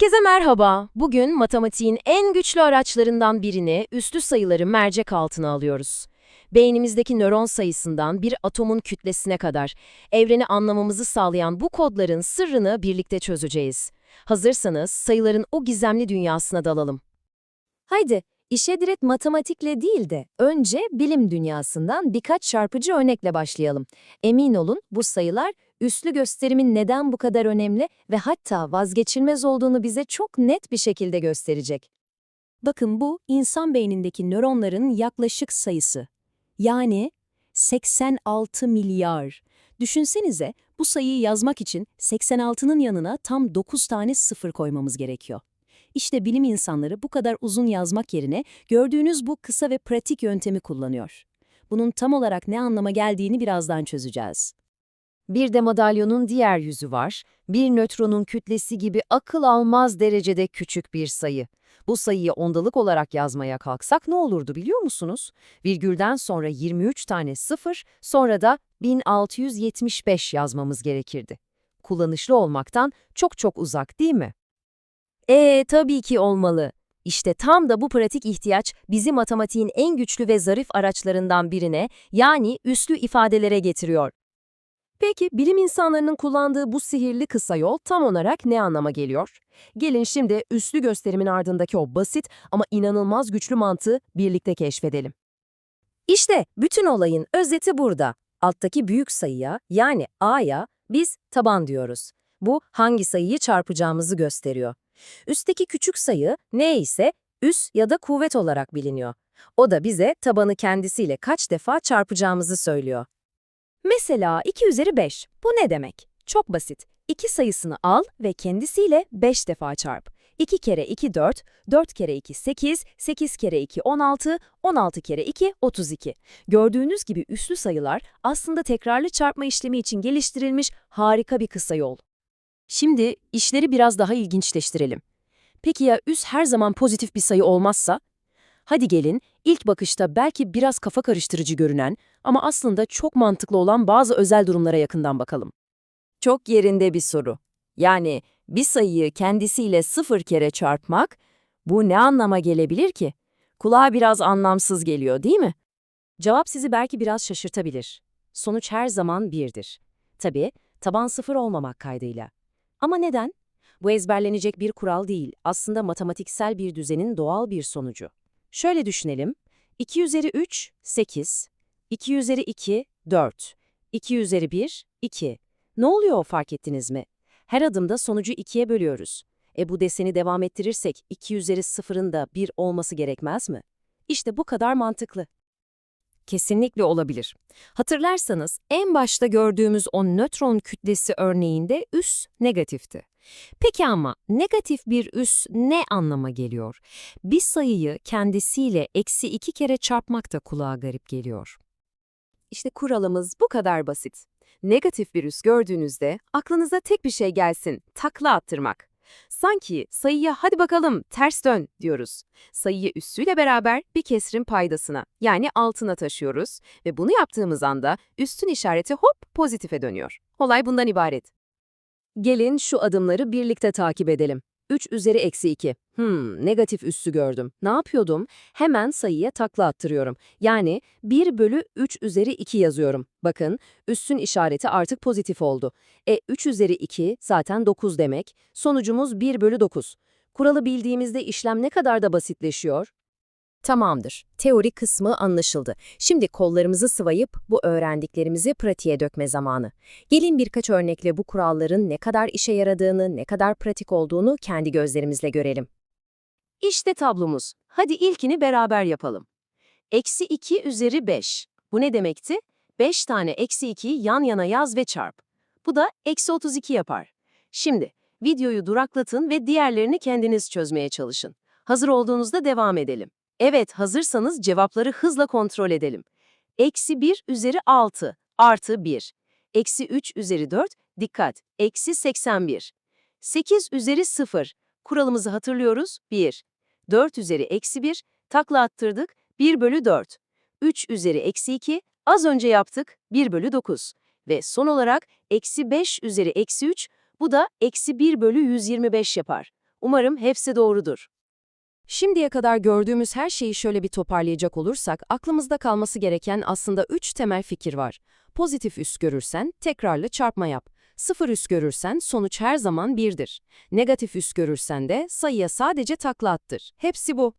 Herkese merhaba. Bugün matematiğin en güçlü araçlarından birini, üstü sayıları mercek altına alıyoruz. Beynimizdeki nöron sayısından bir atomun kütlesine kadar evreni anlamamızı sağlayan bu kodların sırrını birlikte çözeceğiz. Hazırsanız sayıların o gizemli dünyasına dalalım. Haydi, işe direkt matematikle değil de önce bilim dünyasından birkaç çarpıcı örnekle başlayalım. Emin olun bu sayılar üslü gösterimin neden bu kadar önemli ve hatta vazgeçilmez olduğunu bize çok net bir şekilde gösterecek. Bakın bu insan beynindeki nöronların yaklaşık sayısı. Yani 86 milyar. Düşünsenize bu sayıyı yazmak için 86'nın yanına tam 9 tane sıfır koymamız gerekiyor. İşte bilim insanları bu kadar uzun yazmak yerine gördüğünüz bu kısa ve pratik yöntemi kullanıyor. Bunun tam olarak ne anlama geldiğini birazdan çözeceğiz. Bir de madalyonun diğer yüzü var. Bir nötronun kütlesi gibi akıl almaz derecede küçük bir sayı. Bu sayıyı ondalık olarak yazmaya kalksak ne olurdu biliyor musunuz? Virgülden sonra 23 tane sıfır, sonra da 1675 yazmamız gerekirdi. Kullanışlı olmaktan çok çok uzak değil mi? Ee tabii ki olmalı. İşte tam da bu pratik ihtiyaç bizi matematiğin en güçlü ve zarif araçlarından birine, yani üslü ifadelere getiriyor. Peki bilim insanlarının kullandığı bu sihirli kısa yol tam olarak ne anlama geliyor? Gelin şimdi üslü gösterimin ardındaki o basit ama inanılmaz güçlü mantığı birlikte keşfedelim. İşte bütün olayın özeti burada. Alttaki büyük sayıya yani a'ya biz taban diyoruz. Bu hangi sayıyı çarpacağımızı gösteriyor. Üstteki küçük sayı ne ise üs ya da kuvvet olarak biliniyor. O da bize tabanı kendisiyle kaç defa çarpacağımızı söylüyor. Mesela 2 üzeri 5. Bu ne demek? Çok basit. 2 sayısını al ve kendisiyle 5 defa çarp. 2 kere 2 4, 4 kere 2 8, 8 kere 2 16, 16 kere 2 32. Gördüğünüz gibi üslü sayılar aslında tekrarlı çarpma işlemi için geliştirilmiş harika bir kısa yol. Şimdi işleri biraz daha ilginçleştirelim. Peki ya üs her zaman pozitif bir sayı olmazsa? Hadi gelin, ilk bakışta belki biraz kafa karıştırıcı görünen ama aslında çok mantıklı olan bazı özel durumlara yakından bakalım. Çok yerinde bir soru. Yani bir sayıyı kendisiyle sıfır kere çarpmak, bu ne anlama gelebilir ki? Kulağa biraz anlamsız geliyor değil mi? Cevap sizi belki biraz şaşırtabilir. Sonuç her zaman birdir. Tabii, taban sıfır olmamak kaydıyla. Ama neden? Bu ezberlenecek bir kural değil, aslında matematiksel bir düzenin doğal bir sonucu. Şöyle düşünelim. 2 üzeri 3, 8. 2 üzeri 2, 4. 2 üzeri 1, 2. Ne oluyor fark ettiniz mi? Her adımda sonucu 2'ye bölüyoruz. E bu deseni devam ettirirsek 2 üzeri 0'ın da 1 olması gerekmez mi? İşte bu kadar mantıklı. Kesinlikle olabilir. Hatırlarsanız en başta gördüğümüz o nötron kütlesi örneğinde üs negatifti. Peki ama negatif bir üs ne anlama geliyor? Bir sayıyı kendisiyle eksi iki kere çarpmak da kulağa garip geliyor. İşte kuralımız bu kadar basit. Negatif bir üs gördüğünüzde aklınıza tek bir şey gelsin, takla attırmak. Sanki sayıya hadi bakalım ters dön diyoruz. Sayıyı üssüyle beraber bir kesrin paydasına yani altına taşıyoruz ve bunu yaptığımız anda üstün işareti hop pozitife dönüyor. Olay bundan ibaret. Gelin şu adımları birlikte takip edelim. 3 üzeri eksi 2. Hmm, negatif üssü gördüm. Ne yapıyordum? Hemen sayıya takla attırıyorum. Yani 1 bölü 3 üzeri 2 yazıyorum. Bakın, üssün işareti artık pozitif oldu. E 3 üzeri 2 zaten 9 demek. Sonucumuz 1 bölü 9. Kuralı bildiğimizde işlem ne kadar da basitleşiyor. Tamamdır. Teori kısmı anlaşıldı. Şimdi kollarımızı sıvayıp bu öğrendiklerimizi pratiğe dökme zamanı. Gelin birkaç örnekle bu kuralların ne kadar işe yaradığını, ne kadar pratik olduğunu kendi gözlerimizle görelim. İşte tablomuz. Hadi ilkini beraber yapalım. Eksi 2 üzeri 5. Bu ne demekti? 5 tane eksi 2'yi yan yana yaz ve çarp. Bu da eksi 32 yapar. Şimdi videoyu duraklatın ve diğerlerini kendiniz çözmeye çalışın. Hazır olduğunuzda devam edelim. Evet, hazırsanız cevapları hızla kontrol edelim. Eksi 1 üzeri 6 artı 1. Eksi 3 üzeri 4, dikkat, eksi 81. 8 üzeri 0, kuralımızı hatırlıyoruz, 1. 4 üzeri eksi 1, takla attırdık, 1 bölü 4. 3 üzeri eksi 2, az önce yaptık, 1 bölü 9. Ve son olarak eksi 5 üzeri eksi 3, bu da eksi 1 bölü 125 yapar. Umarım hepsi doğrudur. Şimdiye kadar gördüğümüz her şeyi şöyle bir toparlayacak olursak, aklımızda kalması gereken aslında üç temel fikir var. Pozitif üs görürsen tekrarlı çarpma yap. Sıfır üs görürsen sonuç her zaman birdir. Negatif üs görürsen de sayıya sadece takla attır. Hepsi bu.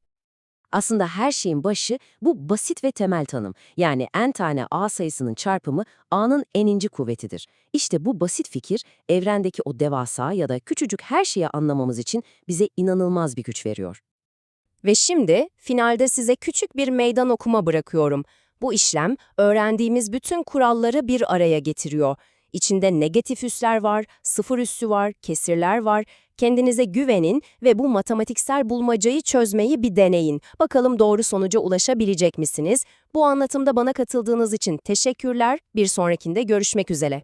Aslında her şeyin başı bu basit ve temel tanım. Yani n tane a sayısının çarpımı a'nın n'inci kuvvetidir. İşte bu basit fikir evrendeki o devasa ya da küçücük her şeyi anlamamız için bize inanılmaz bir güç veriyor. Ve şimdi finalde size küçük bir meydan okuma bırakıyorum. Bu işlem öğrendiğimiz bütün kuralları bir araya getiriyor. İçinde negatif üsler var, sıfır üssü var, kesirler var. Kendinize güvenin ve bu matematiksel bulmacayı çözmeyi bir deneyin. Bakalım doğru sonuca ulaşabilecek misiniz? Bu anlatımda bana katıldığınız için teşekkürler. Bir sonrakinde görüşmek üzere.